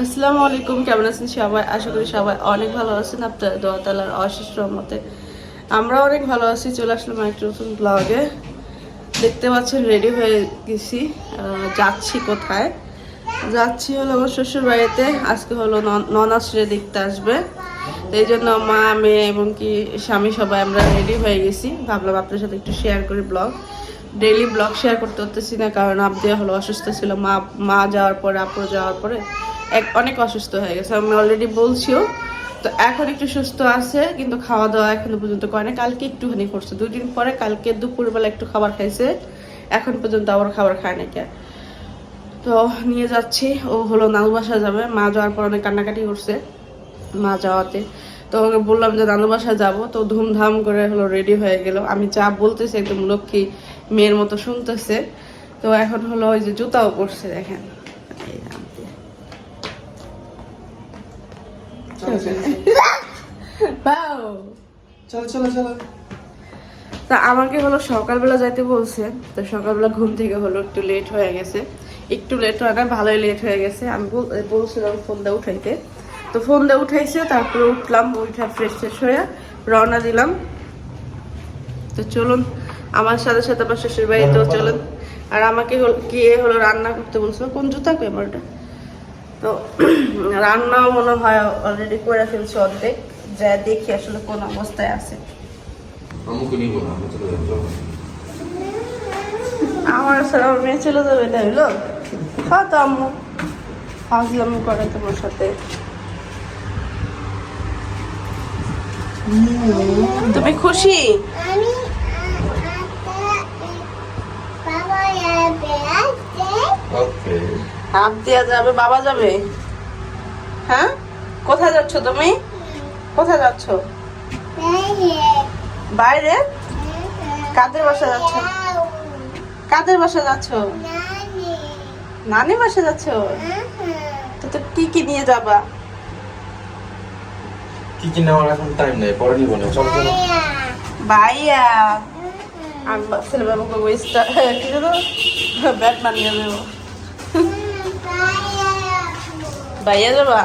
আসসালামু আলাইকুম, কেমন আছেন সবাই? আশা করি সবাই অনেক ভালো আছেন। আপনার দোয়া তালার অশেষ রহমতে আমরা অনেক ভালো আছি। চলে আসলাম একটা নতুন ব্লগে দেখতে পাচ্ছেন রেডি হয়ে গেছি। যাচ্ছি কোথায়? যাচ্ছি হলো আমার শ্বশুর বাড়িতে। আজকে হলো ননাশ্রে দেখতে আসবে। এই জন্য মা, মেয়ে এবং কি স্বামী সবাই আমরা রেডি হয়ে গেছি। ভাবলাম আপনার সাথে একটু শেয়ার করি ব্লগ ডেইলি ব্লগ শেয়ার করতে হতেছি না, কারণ আবদিয়া হলো অসুস্থ ছিল। মা মা যাওয়ার পরে আপু যাওয়ার পরে এক অনেক অসুস্থ হয়ে গেছে, আমি অলরেডি বলছিও। তো এখন একটু সুস্থ আছে, কিন্তু খাওয়া দাওয়া এখনও পর্যন্ত করে না কালকে একটুখানি করছে। দুই দিন পরে কালকে দুপুরবেলা একটু খাবার খাইছে। এখন পর্যন্ত আবার খাবার খায় না কে। তো নিয়ে যাচ্ছি। ও হলো নানু বাসা যাবে। মা যাওয়ার পর অনেক কান্নাকাটি করছে মা যাওয়াতে। তো ওকে বললাম যে, নানু বাসা যাব। তো ধুমধাম করে হলো রেডি হয়ে গেল। আমি যা বলতেছি একদম লক্ষ্মী মেয়ের মতো শুনতেছে। তো এখন হলো ওই যে জুতাও পরছে, দেখেন। চলো চলো চলো। তা আমাকে হলো সকালবেলা যাইতে বলছে। তো সকালবেলা ঘুম থেকে হলো একটু লেট হয়ে গেছে। একটু লেট হয় না ভালোই লেট হয়ে গেছে। আমি বলছিলাম ফোন দিয়ে উঠাইতে। তো ফোন দিয়ে উঠাইছে তারপরে উঠলাম উঠা ফ্রেশ ফ্রেশ হয়ে রওনা দিলাম। তো চলুন আমার সাথে সাথে আমার শ্বশুর বাড়িতেও চলুন। আর আমাকে হল- গিয়ে হলো রান্না করতে বলছিল কোন জুতা ওটা? তো রান্নাও মনে হয় অলরেডি করে ফেলছে অর্ধেক যা দেখি আসলে কোন অবস্থায় আছে। আমার সাথে আমার মেয়ে চলে যাবে তাই হলো? হ্যাঁ তো আম্মু। ফাজলামি করে তোমার সাথে। তুমি খুশি? আমি হাত দেওয়া যাবে বাবা যাবে? হ্যাঁ? কোথায় যাচ্ছ তুমি? কোথায় যাচ্ছ? বাইরে? কাদের বাসা যাচ্ছ? কাদের বাসা যাচ্ছ? নানি বাসা যাচ্ছ? তো তো কি কি নিয়ে যাবা? কি কি নেওয়ার এখন টাইম নেই পরে নিব না চলো চলো। ভাইয়া। আমি ভাবছিলাম আমাকে ওয়েস্টার ব্যাটম্যান নিয়ে যাব ভাইয়া যাবা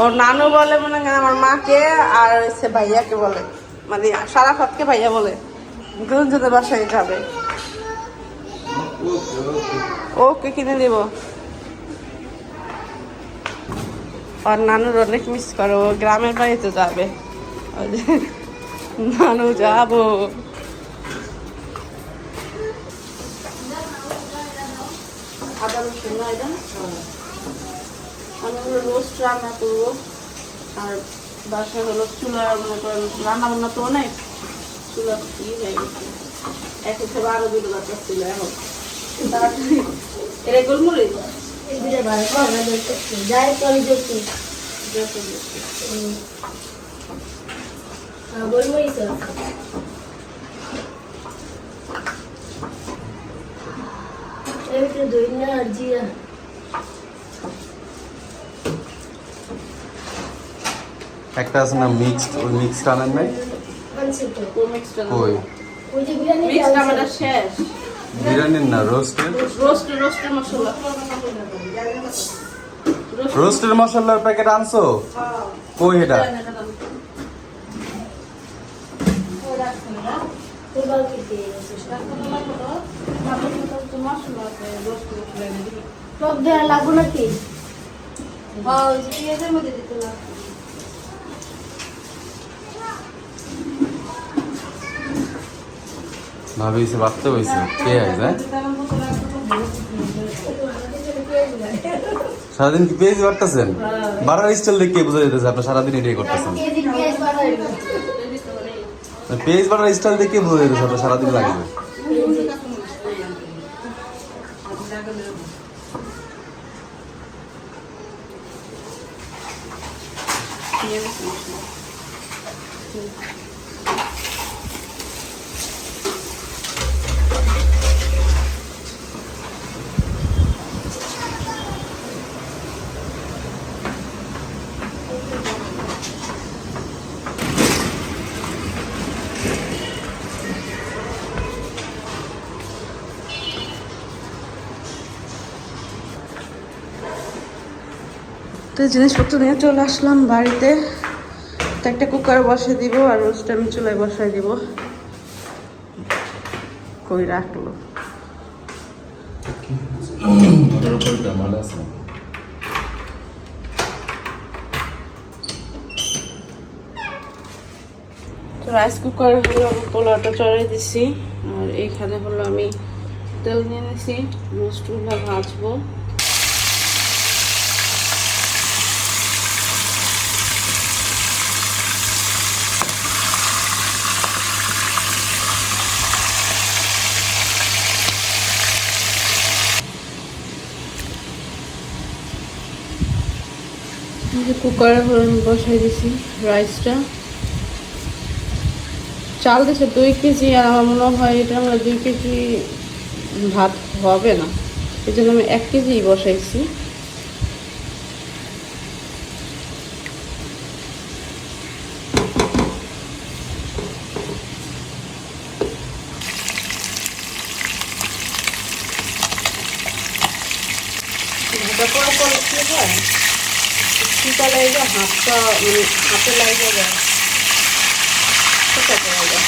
ওর নানু বলে মনে হয় আমার মাকে, আর হচ্ছে ভাইয়াকে বলে। মানে সারাফাতকে ভাইয়া বলে দুজনের বাসায় যাবে ওকে কিনে দিব। আর নানুর অনেক মিস করো গ্রামের বাড়িতে যাবে। নানু যাব। আদা রসুন আমি হলো রোস্ট রান্না করব। আর বাসায় হলো চুলা মনে করেন রান্না বান্না তো অনেক। চুলা ই হয়ে গেছে। এক হিসেবে আরও দুটো বাচ্চা ছিল এখন। তাড়াতাড়ি। এটা গোলমরিচ? যাই আর জিরা। একটা আছে না মিক্সড ওই মিক্সড আনেন নাই? কই? আমাদের শেষ। বিরিয়ানির না রোস্টের রোস্ট রোস্টের মশলা। রোস্টের মশলার প্যাকেট আনছো? কই এটা? টক দেওয়া লাগবো নাকি? ভাবি হয়েছে বাচ্চা হয়েছে, কে আছে হ্যাঁ? সারাদিন কি পেঁয়াজ বাড়তেছেন? বাড়ার স্টাইল দেখে বোঝা যেতেছে আপনি সারাদিন এটাই করতেছেন। পেঁয়াজ বাড়ার স্টাইল দেখে বোঝা যেতেছে আপনার সারাদিন লাগবে। এই জিনিসপত্র নিয়ে চলে আসলাম বাড়িতে। তো একটা কুকারে বসিয়ে দিব আর রোস্ট আমি চুলায় বসাই দিব। কই রাখল? তো রাইস কুকারে হলো আমি পোলাওটা চড়াই দিছি। আর এইখানে হলো আমি তেল নিয়ে নিছি। রোস্টগুলো ভাজবো। কুকারে বসাই দিছি রাইসটা চাল দিছে দুই কেজি, আর আমার মনে হয় এটা আমার দুই কেজি ভাত হবে না। এই জন্য আমি এক কেজি বসাইছি ভাজা করার পরে কি হয় শীতা লাগে হাতটা মানে হাতে লাগে যায় কোথায় পাওয়া যায়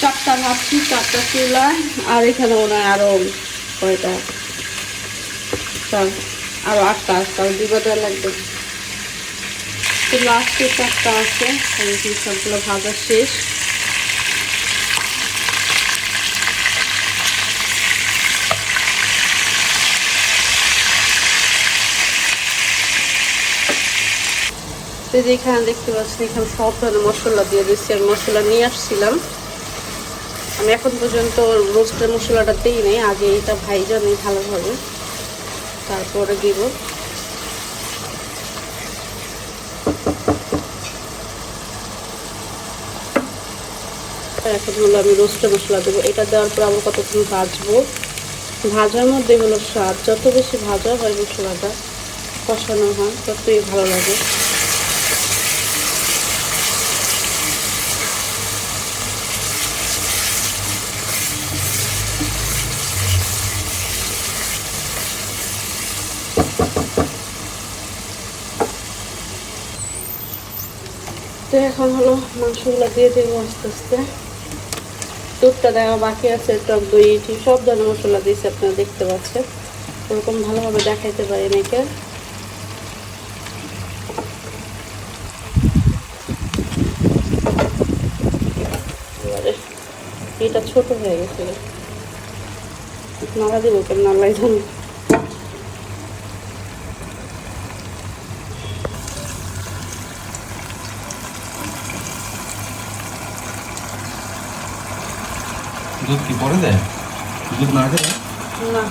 চারটা ভাবছি, চারটা চুলা আর এখানে মনে হয় আরও কয়টা? চার আরও আটটা আসতে আর বাজার লাগবে। তো লাস্টে চারটা আছে আমি সবগুলো ভাজা শেষ? তো এই দেখতে পাচ্ছেন, এখানে সব ধরনের মশলা দিয়ে দিচ্ছি আর মশলা নিয়ে আসছিলাম। আমি এখন পর্যন্ত রোস্টের মশলাটা দিই নেই, আগে এটা ভাইজা নিই ভালোভাবে। তারপরে দিব। এখন হলো আমি রোস্টের মশলা দেবো। এটা দেওয়ার পর আবার কতক্ষণ ভাজবো? ভাজার মধ্যে হলো স্বাদ। যত বেশি ভাজা হয় মশলাটা, কষানো হয়, ততই ভালো লাগে। তো এখন হলো মাংসগুলো দিয়ে দেবো আস্তে আস্তে। দুধটা দেওয়া বাকি আছে, টক দই ঠিক সব ধরনের মশলা দিয়েছি, আপনারা দেখতে পাচ্ছেন। ওরকম ভালোভাবে দেখাইতে পারি নাকি? এবারে এটা ছোট হয়ে গেছে। নাড়া দিব কেন? নাড়াই জানি। দুধ কি পরে দেয়? দুধ না দেয় না।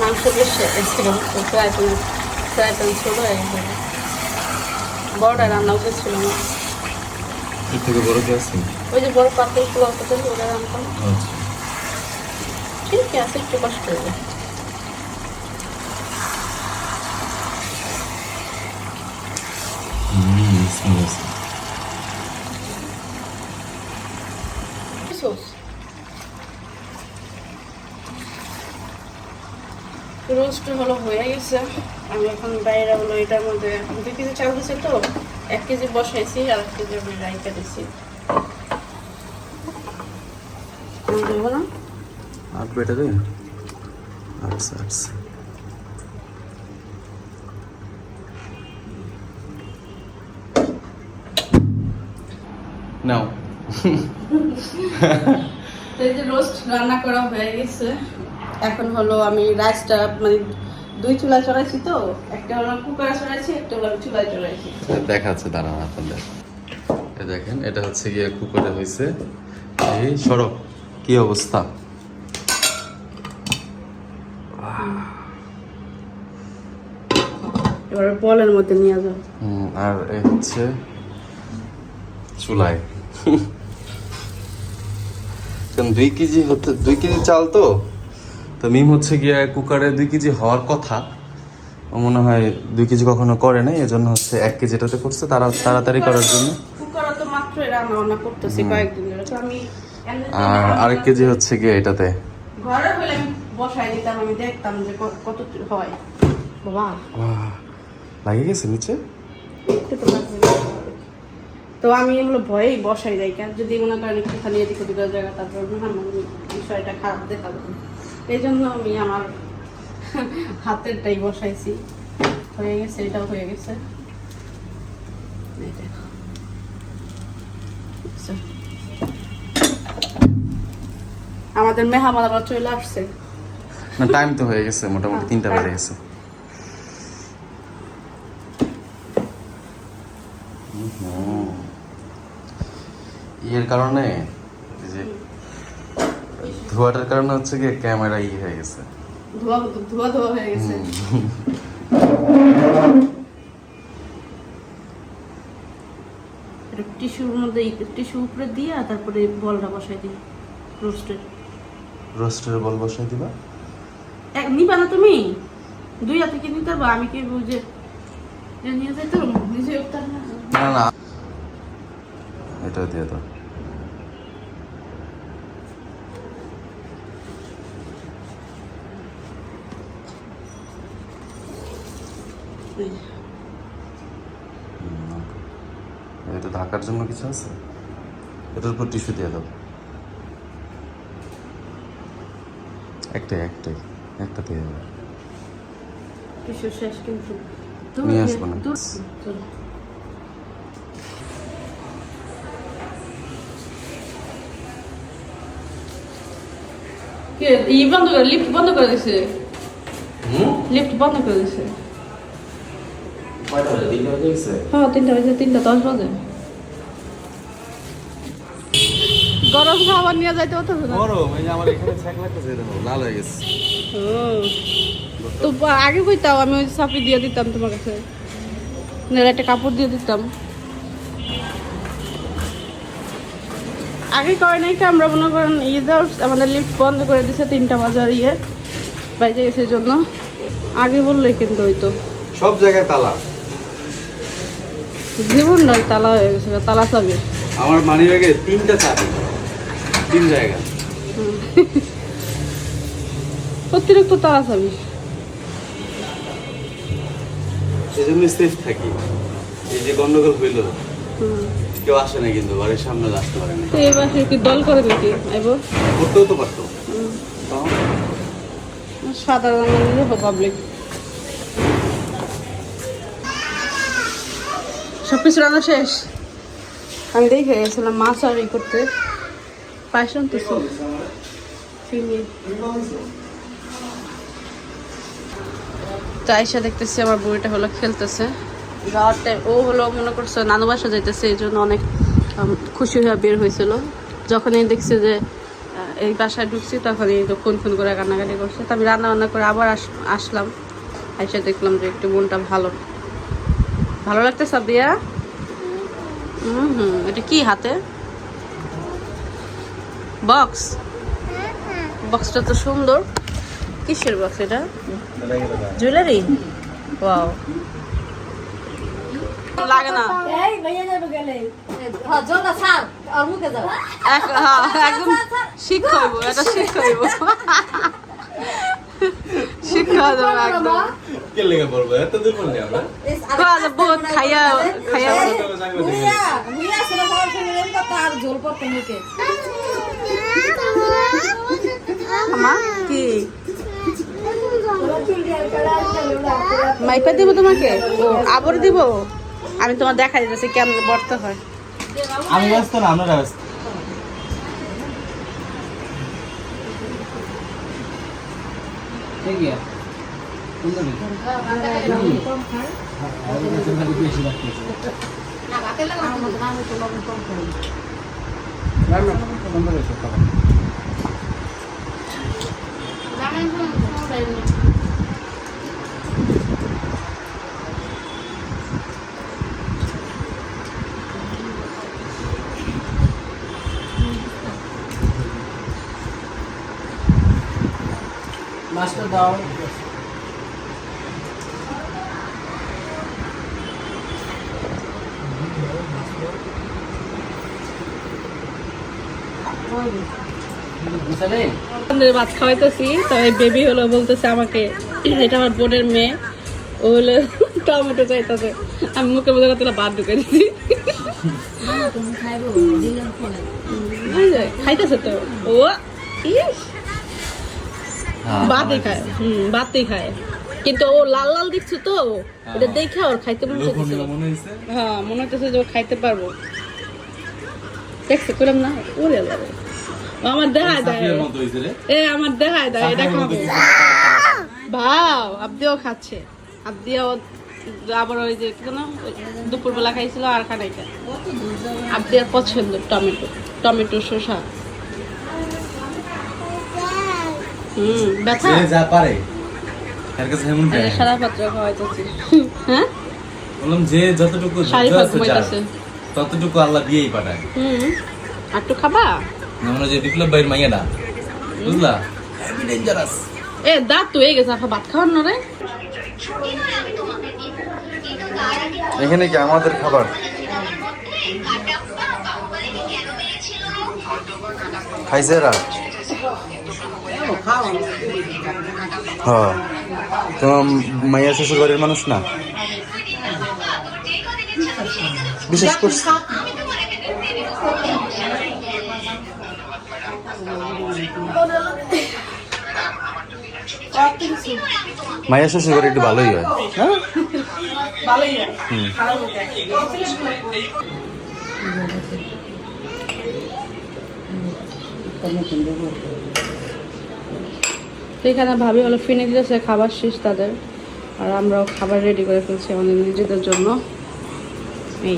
মাংস বেশ ছিল বড়টা রান্না না এর থেকে বড় কি আছে? ওই যে বড় পাতল পোলাও করতে ওটা রান্না আচ্ছা। ঠিক আছে একটু কষ্ট হবে। রোস্ট হলো হয়ে গেছে। আমি এখন বাইরে হলো এটার মধ্যে দুই কেজি চাল দিছে তো এক কেজি বসাইছি আর এক কেজি আমি রাইটা দিছি। আর বেটা দে আচ্ছা আচ্ছা। নাও তো এই যে রোস্ট রান্না করা হয়ে গেছে এখন হলো আমি রাইসটা মানে দুই চুলা চড়াইছি তো একটা হলো কুকারে চড়াইছি একটা হলো চুলায় চড়াইছি। দেখাচ্ছে দাঁড়ান আপনাদের। দেখেন এটা হচ্ছে গিয়ে কুকারে হয়েছে। এই সড়ক কি অবস্থা? এবার বলের মধ্যে নিয়ে যাও। আর এই হচ্ছে চুলায়। কারণ দুই কেজি হতে দুই কেজি চাল তো? তো মিম হচ্ছে গিয়ে কুকারে দুই কেজি হওয়ার কথা। মনে হয় দুই কেজি কখনো করে নাই এজন্য হচ্ছে এক কেজিটাতে করছে তারা তাড়াতাড়ি করার জন্য। কুকারে তো মাত্র রান্না বান্না করতেছি কয়েকদিন ধরে তো আমি এমনি তো আর আরেক কেজি হচ্ছে গিয়ে এটাতে। ঘরে হলে আমি বসাই দিতাম আমি দেখতাম যে কত হয়। বাবা লাগে গেছে নিচে? তো আমি এগুলো ভয়েই বসাই যাই কেন? যদি মনে করেন একটু খালি এদিক ওদিক জায়গা তারপর মনে হয় বিষয়টা খারাপ দেখাবে এই জন্য আমি আমার হাতেরটাই বসাইছি। হয়ে গেছে এটাও হয়ে গেছে? আমাদের মেহমান আবার চলে আসছে। না টাইম তো হয়ে গেছে মোটামুটি তিনটা বেজে গেছে। হুম। ইয়ের কারণে যে ধোয়াটার কারণে হচ্ছে কি ক্যামেরা ই হয়ে গেছে। ধোয়া ধোয়া ধোয়া হয়ে গেছে। টিস্যুর মধ্যে টিস্যু উপরে দিয়ে তারপরে বলটা বসাই দিই রোস্টের রোস্টের বল বসাই দিবা? এক নিবা না তুমি? দুই হাতে কি নিতে পারব আমি কি বুঝে নিয়ে? নিজে না না এটা দিয়ে দাও। এটা ঢাকার জন্য কিছু আছে? এটার উপর টিস্যু দিয়ে দাও। একটাই একটাই একটা দিয়ে দাও। টিস্যু শেষ কিন্তু। নিয়ে আসব না। দূর চলো। কে ই বন্ধ করে লিফট বন্ধ করে দিছে। লিফট বন্ধ করে দিছে। হ্যাঁ তিনটা বাজে তিনটা দশ বাজে। গরম খাবার নিয়ে যাইতে হতো না? গরম এই যে আমার এখানে ছ্যাক লাগতেছে দেখো লাল হয়ে গেছে। ও। তো আগে কইতাও আমি ওই চাপি দিয়ে দিতাম তোমার কাছে। একটা কাপড় দিয়ে দিতাম। আগে করে নাই কি আমরা মনে করেন ইদার আমাদের লিফট বন্ধ করে দিছে তিনটা বাজার ইয়ে বাইরে গেছে জন্য। আগে বললে কিন্তু হইতো। সব জায়গায় তালা। জীবন নয় তালা হয়ে গেছে তালা চাবি। আমার মানি ব্যাগে তিনটা চাবি তিন জায়গা। অতিরিক্ত তালা চাবি। সেই জন্য সেফ থাকি। এই যে গন্ডগোল হইল। হুম। কেউ আসে না কিন্তু বাড়ির সামনে আসতে পারে না। তো কি দল করে নাকি? আইব? করতেও তো পারতো। সাধারণ পাবলিক সব কিছু রান্না শেষ? আমি দেখে গেছিলাম মাছ আর ই করতে। পায়েস আনতেছি চিনি। তো আইসা দেখতেছি আমার বইটা হলো খেলতেছে। যাওয়ার টাইম ও হলো মনে করছে নানু বাসা যাইতেছে এই জন্য অনেক খুশি হয়ে বের হয়েছিল। যখনই দেখছে যে এই বাসায় ঢুকছি তখনই তো খুন খুন করে কান্নাকাটি করছে। তো আমি রান্না বান্না করে আবার আস- আসলাম। আইসা দেখলাম যে একটু মনটা ভালো। ভালো লাগতেছে দিয়া হুম হুম এটা কি হাতে? বক্স? বক্সটা তো সুন্দর। কিসের বক্স এটা? Jewellery wow. লাগে না হ্যাঁ, একদম শিক্ষা হইব এটা শিক্ষা হইব শিক্ষা দেবো একদম কে লেগে পড়ব এত দূর পড়লে আমরা কয়া বহুত খাইয়া খাইয়া আমা কি মাইপা দিব তোমাকে ও আবার দিব আমি তোমার দেখা দিতেছি কেমন বর্ত হয়? আমি ব্যস্ত না আমরা ব্যস্ত। রান্না দাও। বুঝলে ভাত খাওয়াইতেছি তো বেবি হলো বলতেছে আমাকে এটা আমার বোনের মেয়ে ও হলো টমেটো চাইতেছে। আমি মুখে বলে কথা ভাত ঢুকে দিচ্ছি খাইতেছে তো। ও ইস। ভাতই খায়। হুম ভাতই খায়। কিন্তু ও লাল লাল দিচ্ছে তো? এটা দেখে ওর খাইতে মনে হচ্ছে হ্যাঁ মনে হচ্ছে যে ও খাইতে পারব। দেখছে করলাম না ওরে আমার দেখায় দেয়। এ আমার দেখায় দেয় এটা খাব। ভাও আবদিও খাচ্ছে। আবদিও আবার ওই যে কি জানো দুপুরবেলা খাইছিল আর খানাইটা আবদিয়ার পছন্দ টমেটো টমেটো শসা। হুম ব্যথা? যে যা পারে তার কাছে এমন এই যে পাত্র খাওয়াইতেছি। হ্যাঁ? বললাম যে যতটুকু ততটুকু আল্লাহ দিয়েই পাঠায়। হুম আর একটু খাবা? আমরা যে বিপ্লব ভাইয়ের মাইয়াটা বুঝলা? হেভি ডেঞ্জারাস এ দাঁত তো হয়ে গেছে আপা ভাত খাওয়ার না রে। এখানে কি আমাদের খাবার? খাইছে এরা? হ্যাঁ। তোমার মাইয়া শ্বশুর বাড়ির মানুষ না? বিশেষ করছে মাইয়া শ্বশুর বাড়ি একটু ভালোই হয়। হ্যাঁ? তো এখানে ভাবি হলো ফিনে দিতেছে, খাবার শেষ তাদের। আর আমরাও খাবার রেডি করে ফেলছি আমাদের নিজেদের জন্য। এই,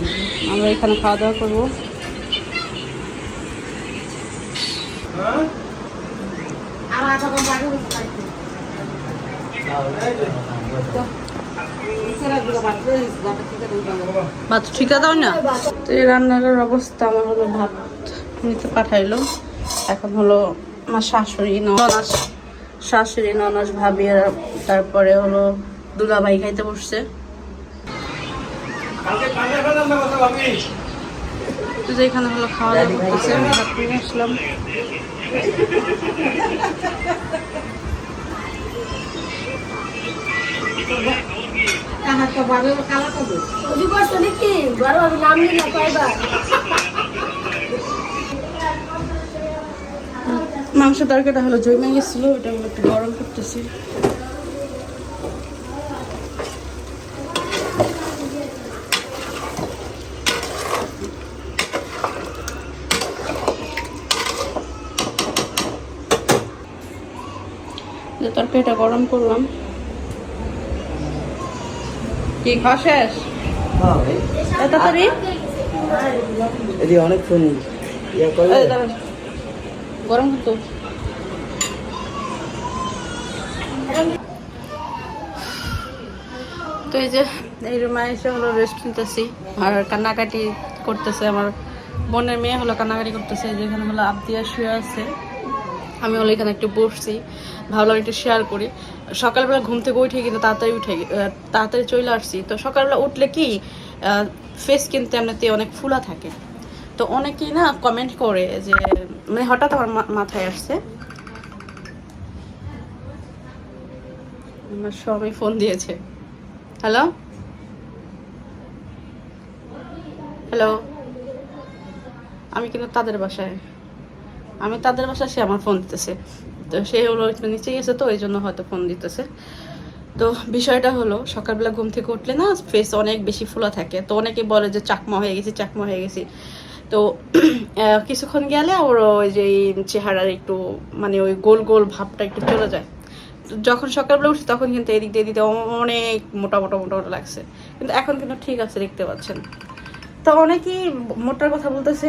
আমরা এখানে খাওয়া দাওয়া করব। না? তো এই রান্নার অবস্থা, আমার হলো ভাত এখন হলো আমার শাশুড়ি শাশুড়ি ননাস ভাবি আর তারপরে হলো দুলাভাই খাইতে বসছে। তো যে এখানে হলো খাওয়া দাওয়া করতেছে ভাত নিয়ে আসলাম। ওই করছ নাকি? বড় ভাবি নাম মাংস তরকারিটা হলো জমে গেছিল ওটা হলো একটু গরম করতেছি। যে তরকারিটা গরম করলাম। কি খাওয়া শেষ? এত তাড়াতাড়ি? অনেক ফোন ইয়া গরম হতো তো এই যে, এই রুমে এসে হলো রেস্ট নিতেছি। আর কান্নাকাটি করতেছে আমার বোনের মেয়ে হলো, কান্নাকাটি করতেছে, এই যে এখানে হলো আবদিয়া শুয়ে আছে। আমি হলো এখানে একটু বসছি, ভাবলাম একটু শেয়ার করি। সকালবেলা ঘুম থেকে উঠে কিন্তু তাড়াতাড়ি উঠে তাড়াতাড়ি চলে আসছি। তো সকালবেলা উঠলে কি ফেস কিন্তু এমনিতে অনেক ফুলা থাকে। তো অনেকেই না কমেন্ট করে যে মানে হঠাৎ আমার মাথায় আসছে আমার স্বামী ফোন দিয়েছে। হ্যালো হ্যালো আমি কিন্তু তাদের বাসায়। আমি তাদের বাসায় সে আমার ফোন দিতেছে। তো সে হলো নিচে গেছে তো এই জন্য হয়তো ফোন দিতেছে। তো বিষয়টা হলো, সকালবেলা ঘুম থেকে উঠলে না ফেস অনেক বেশি ফোলা থাকে। তো অনেকে বলে যে চাকমা হয়ে গেছি, চাকমা হয়ে গেছি। তো কিছুক্ষণ গেলে ওর ওই যে চেহারার একটু মানে ওই গোল গোল ভাবটা একটু চলে যায়। যখন সকালবেলা উঠি তখন কিন্তু এদিক দিয়ে দিয়ে অনেক মোটা মোটা মোটা মোটা লাগছে। কিন্তু এখন কিন্তু ঠিক আছে, দেখতে পাচ্ছেন। তো অনেকেই মোটার কথা বলতেছে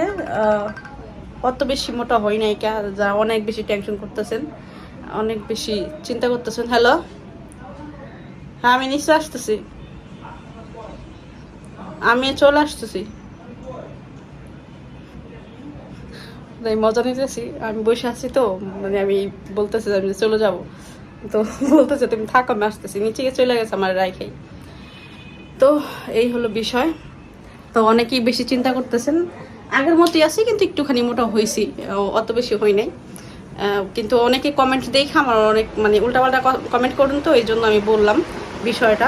অত বেশি মোটা হয় নাই কা যা অনেক বেশি টেনশন করতেছেন, অনেক বেশি চিন্তা করতেছেন। হ্যালো হ্যাঁ আমি নিশ্চয় আসতেছি। আমি চলে আসতেছি। মজা নিতেছি। আমি বসে আছি তো মানে আমি বলতেছি আমি চলে যাব। তো বলতেছে, তুমি থাকো, আমি আসতেছি। নিচে গিয়ে চলে গেছে আমার রাইখেই। তো এই হলো বিষয়। তো অনেকেই বেশি চিন্তা করতেছেন, আগের মতোই আছি, কিন্তু একটুখানি মোটা হয়েছি অত বেশি হই নাই। কিন্তু অনেকে কমেন্ট দেখে আমার অনেক মানে উল্টাপাল্টা কমেন্ট করুন তো এই জন্য আমি বললাম বিষয়টা।